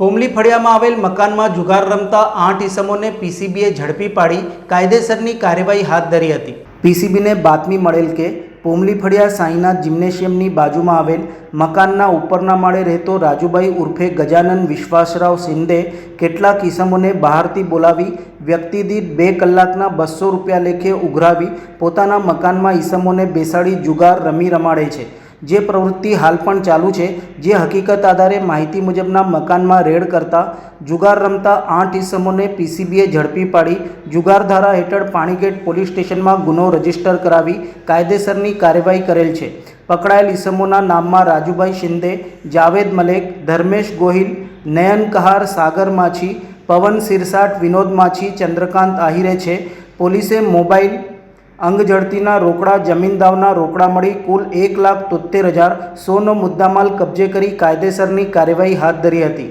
પોમલી ફળિયામાં આવેલ મકાનમાં જુગાર રમતા આઠ ઇસમોને પીસીબીએ ઝડપી પાડી કાયદેસરની કાર્યવાહી હાથ ધરી હતી. પીસીબીને બાતમી મળેલ કે, પોમલી ફળિયા સાંઈનાથ જિમ્નેશિયમની બાજુમાં આવેલ મકાનના ઉપરના માળે રહેતો રાજુભાઈ ઉર્ફે ગજાનન વિશ્વાસરાવ શિંદે કેટલાક ઇસમોને બહારથી બોલાવી વ્યક્તિ દીઠ બે કલાકના બસો રૂપિયા લેખે ઉઘરાવી પોતાના મકાનમાં ઈસમોને બેસાડી જુગાર રમી રમાડે છે. જે પ્રવૃત્તિ હાલ પણ ચાલુ છે, જે હકીકત આધારે માહિતી મુજબના મકાનમાં રેડ કરતા જુગાર રમતા આઠ ઈસમોને પીસીબીએ ઝડપી પાડી, જુગાર ધારા હેઠળ પાણીગેટ પોલીસ સ્ટેશનમાં ગુનો રજિસ્ટર કરાવી, કાયદેસરની કાર્યવાહી કરેલ છે. પકડાયેલ ઈસમોના નામમાં રાજુભાઈ શિંદે, જાવેદ મલેક, ધર્મેશ ગોહિલ, નયન કહાર, સાગર માછી, પવન સિરસાટ, વિનોદ માછી, ચંદ્રકાંત આહિરે છે. પોલીસે મોબાઈલ અંગ ઝડતીના રોકડા, જમીનદાવના રોકડા મળી કુલ એક લાખ તોત્તેર હજાર સોનો મુદ્દામાલ કબજે કરી કાયદેસરની કાર્યવાહી હાથ ધરી હતી.